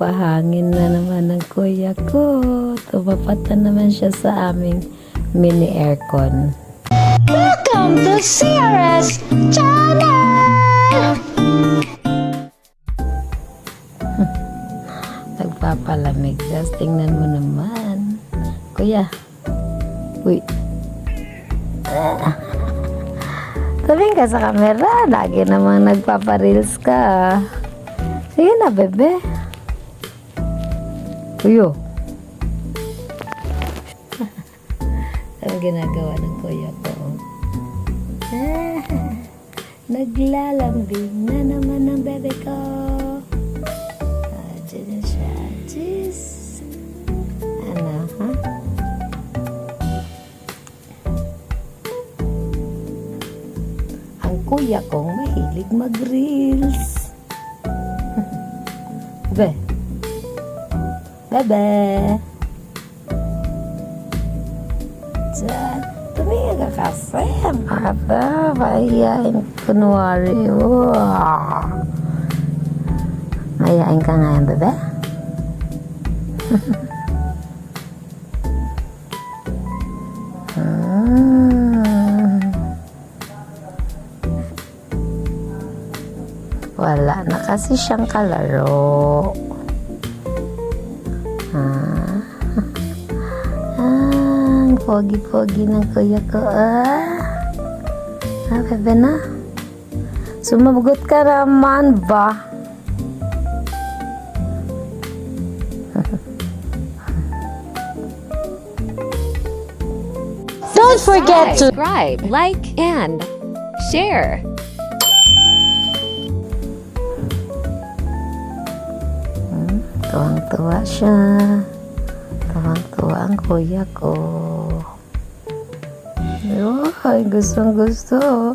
Pahangin na naman ng kuya ko. Tumapata naman siya sa aming mini aircon. Welcome to CRS Channel! Nagpapalamig. Just tingnan mo naman. Kuya. Uy. Tabing ka sa camera. Lagi namang nagpapareels ka. Sige na, bebe. Kuyo. Ang ginagawa ng kuya ko. Naglalambing na naman ang bebe ko. Ah, dyan na siya. Jeez. Ano, ha? Ang kuya kong mahilig mag-reels. Be. Bebe. Diyan. Tumingin ka kasi. Baba. Mahihain. Kunwari. Wow. Mahihain ka ngayon, bebe? Ah. Wala na kasi siyang kalaro. Ah. Ah, pogi-pogi ng kuya ko. Ah. Ah, bebe na. Sumagot ka naman ba? Don't forget to subscribe, like, and share. Tuwang-tuwa siya. Tuwang-tuwa ang kuya ko. Ay, gustong gusto.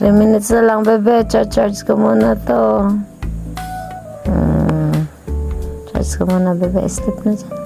Three minutes na lang, bebe. Charge ko muna to. Hmm. Charge ko muna, bebe. Sleep na dyan.